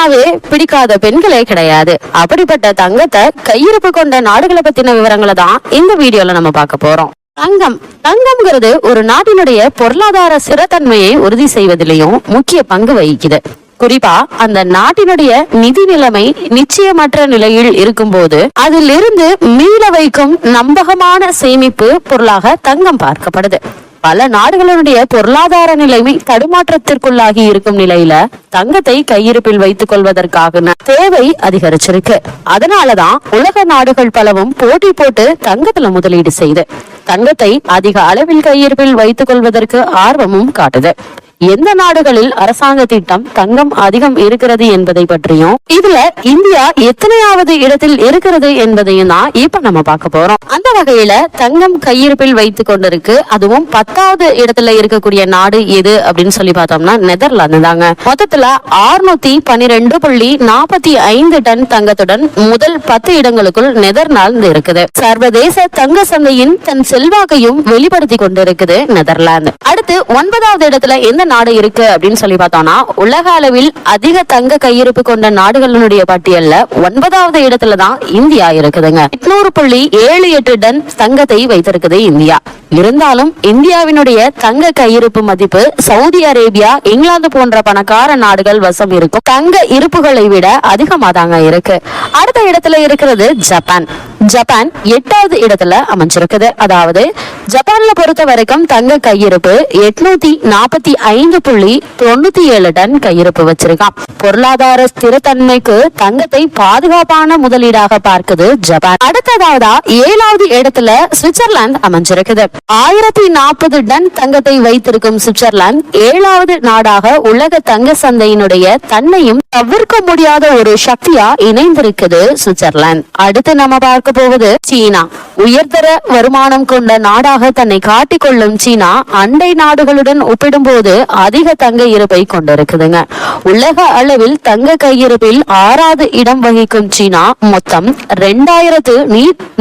தங்கம்னாவே பிடிக்காத பெண்களே கிடையாது. அப்படிப்பட்ட தங்கத்தை கையிருப்பு கொண்ட நாடுகளை பத்தின விவரங்களை தான் இந்த வீடியோல நம்ம பார்க்க போறோம். தங்கம். தங்கம்ங்கிறது ஒரு நாட்டினுடைய பொருளாதார சிறத்தன்மையை உறுதி செய்வதிலையும் முக்கிய பங்கு வகிக்குது. குறிப்பா அந்த நாட்டினுடைய நிதி நிலைமை நிச்சயமற்ற நிலையில் இருக்கும்போது அதிலிருந்து மீள வைக்கும் நம்பகமான சேமிப்பு பொருளாக தங்கம் பார்க்கப்படுது. பல நாடுகளுடைய பொருளாதார நிலைமை தடுமாற்றத்திற்குள்ளாகி இருக்கும் நிலையில தங்கத்தை கையிருப்பில் வைத்துக் கொள்வதற்காக தேவை அதிகரிச்சிருக்கு. அதனாலதான் உலக நாடுகள் பலவும் போட்டி போட்டு தங்கத்துல முதலீடு செய்து தங்கத்தை அதிக அளவில் கையிருப்பில் வைத்துக் கொள்வதற்கு ஆர்வமும் காட்டுது. எந்த நாடுகளில் அரசாங்க திட்டம் தங்கம் அதிகம் இருக்கிறது என்பதை பற்றியும் இதுல இந்தியா எத்தனையாவது இடத்தில் இருக்கிறது என்பதையும் தான் இப்ப நம்ம பார்க்க போறோம். அந்த வகையில தங்கம் கையிருப்பில் வைத்துக் கொண்டிருக்கு. அதுவும் பத்தாவது இடத்துல இருக்கக்கூடிய நாடு எது அப்படின்னு சொல்லி பார்த்தோம்னா நெதர்லாந்து தாங்க. மொத்தத்துல ஆறுநூத்தி பன்னிரெண்டு புள்ளி நாற்பத்தி ஐந்து டன் தங்கத்துடன் முதல் பத்து இடங்களுக்குள் நெதர்லாந்து இருக்குது. சர்வதேச தங்க சந்தையின் தன் செல்வாக்கையும் வெளிப்படுத்தி கொண்டிருக்குது நெதர்லாந்து. அடுத்து ஒன்பதாவது இடத்துல எந்த நாடு இருக்கு அப்படின்னு சொல்லி பார்த்தோம்னா உலக அளவில் அதிக தங்க கையிருப்பு கொண்ட நாடுகளினுடைய பட்டியல்ல ஒன்பதாவது இடத்துல தான் இந்தியா இருக்குதுங்க. எட்நூறு புள்ளி ஏழு எட்டு டன் தங்கத்தை வைத்திருக்குது இந்தியா. இருந்தாலும் இந்தியாவினுடைய தங்க கையிருப்பு மதிப்பு சவுதி அரேபியா இங்கிலாந்து போன்ற பணக்கார நாடுகள் வசம் இருக்கும். தங்க இருப்புகளை விட அதிகமா தாங்க இருக்கு. அடுத்த இடத்துல இருக்கிறது ஜப்பான். ஜப்பான் எட்டாவது இடத்துல அமைஞ்சிருக்குது. அதாவது ஜப்பான்ல பொறுத்த வரைக்கும் தங்க கையிருப்பு எட்நூத்தி நாற்பத்தி ஐந்து புள்ளி தொண்ணூத்தி ஏழு டன் கையிருப்பு வச்சிருக்கான். பொருளாதார ஸ்திரத்தன்மைக்கு தங்கத்தை பாதுகாப்பான முதலீடாக பார்க்குது ஜப்பான். அடுத்ததாவதா ஏழாவது இடத்துல சுவிட்சர்லாந்து அமைஞ்சிருக்குது. ஆயிரத்தி நாற்பது டன் தங்கத்தை வைத்திருக்கும் சுவிட்சர்லாந்து ஏழாவது நாடாக உலக தங்க சந்தையினுடைய தன்மையும் தவிர்க்க முடியாத ஒரு சக்தியா இணைந்திருக்குது சுவிட்சர்லாந்து. அடுத்து நம்ம பார்க்க போவது சீனா. உயர்தர வருமானம் கொண்ட நாடாக தன்னை காட்டிக்கொள்ளும் சீனா அண்டை நாடுகளுடன் ஒப்பிடும்போது அதிக தங்க இருப்பை கொண்டிருக்குதுங்க. உலக அளவில் தங்க கையிருப்பில் ஆறாவது இடம் வகிக்கும் சீனா மொத்தம் ரெண்டாயிரத்து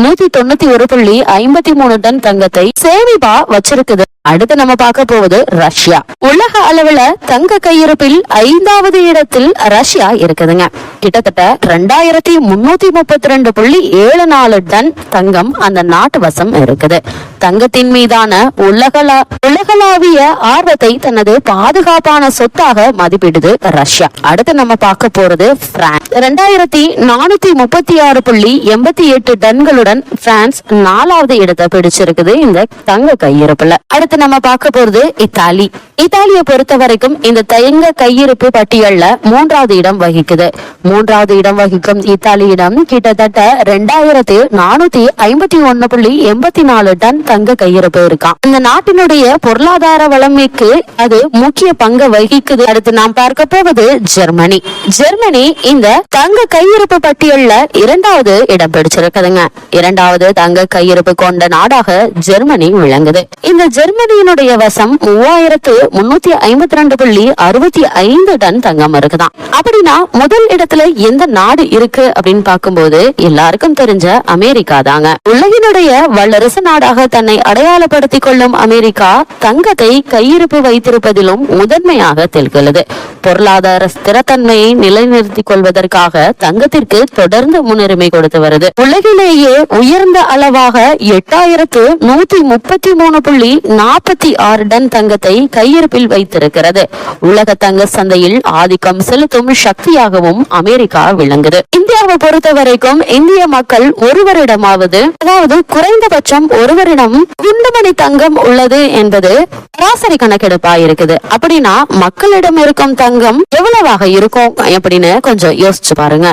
நூத்தி தொண்ணூத்தி ஒரு புள்ளி ஐம்பத்தி மூணு டன் தங்கத்தை சேமிப்பா வச்சிருக்குது. அடுத்து நம்ம பார்க்க போவது ரஷ்யா. உலக அளவுல தங்க கையிருப்பில் ஐந்தாவது இடத்தில் ரஷ்யா இருக்குதுங்க. கிட்டத்தட்ட ரெண்டாயிரத்தி முன்னூத்தி முப்பத்தி ரெண்டு புள்ளி ஏழு நாலு டன் தங்கம் அந்த நாட்டு வசம் இருக்குது. தங்கத்தின் மீதான உலகளா உலகளாவிய ஆர்வத்தை தனது பாதுகாப்பான சொத்தாக மதிப்பிடுது ரஷ்யா. அடுத்து நம்ம பார்க்க போறது பிரான்ஸ் ரெண்டாயிரத்தி நானூத்தி முப்பத்தி ஆறு புள்ளி எண்பத்தி எட்டு டன்களுடன் பிரான்ஸ் நாலாவது இடத்தை பிடிச்சிருக்குது இந்த தங்க கையிருப்புல. அடுத்து நம்ம பார்க்க போறது இத்தாலி. இத்தாலியை பொறுத்த வரைக்கும் இந்த தயங்க கையிருப்பு பட்டியல்ல மூன்றாவது இடம் வகிக்குது. மூன்றாவது இடம் வகிக்கும் இத்தாலியிடம் கிட்டத்தட்ட ரெண்டாயிரத்தி நானூத்தி ஐம்பத்தி ஒன்னு புள்ளி எண்பத்தி நாலு டன் தங்க கையிருப்பு இருக்கான் இந்த நாட்டினுடைய பொருளாதார வளமைக்கு அது முக்கிய பங்கு வகிக்குது. அடுத்து நாம் பார்க்க போவது ஜெர்மனி. ஜெர்மனி இந்த தங்க கையிருப்பு பட்டியல்ல இரண்டாவது இடம் பிடிச்சிருக்குதுங்க. இரண்டாவது தங்க கையிருப்பு கொண்ட நாடாக ஜெர்மனி விளங்குது. இந்த ஜெர்மனியினுடைய வசம் மூவாயிரத்து முன்னூத்தி ஐம்பத்தி ரெண்டு புள்ளி அறுபத்தி ஐந்து டன் தங்கம் இருக்குதான். அப்படின்னா முதல் இடத்துல எந்த நாடு இருக்கு அப்படின்னு பார்க்கும்போது எல்லாருக்கும் தெரிஞ்ச அமெரிக்கா தாங்க. உலகினுடைய வல்லரசு நாடாக தன்னை அடையாளப்படுத்திக் கொள்ளும் அமெரிக்கா தங்கத்தை கையிருப்பு வைத்திருப்பதிலும் முதன்மையாக திகழ்கிறது. பொருளாதார ஸ்திரத்தன்மையை நிலைநிறுத்திக் கொள்வதற்காக தங்கத்திற்கு தொடர்ந்து முன்னுரிமை கொடுத்து வருது. உலகிலேயே உயர்ந்த அளவாக எட்டாயிரத்து நூத்தி முப்பத்தி மூணு புள்ளி நாற்பத்தி ஆறு டன் தங்கத்தை கையிருப்பில் வைத்திருக்கிறது. உலக தங்க சந்தையில் ஆதிக்கம் செலுத்தும் சக்தியாகவும் அமெரிக்கா விளங்குது. இந்தியாவை பொறுத்த வரைக்கும் இந்திய மக்கள் ஒருவரிடமாவது அதாவது குறைந்தபட்சம் ஒருவரிடம் குண்டுமணி தங்கம் உள்ளது என்பது சராசரி கணக்கெடுப்பா இருக்குது. அப்படின்னா மக்களிடம் இருக்கும் தங்கம் எவ்வளவாக இருக்கும்? அப்படின்னு கொஞ்சம் யோசிச்சு பாருங்க.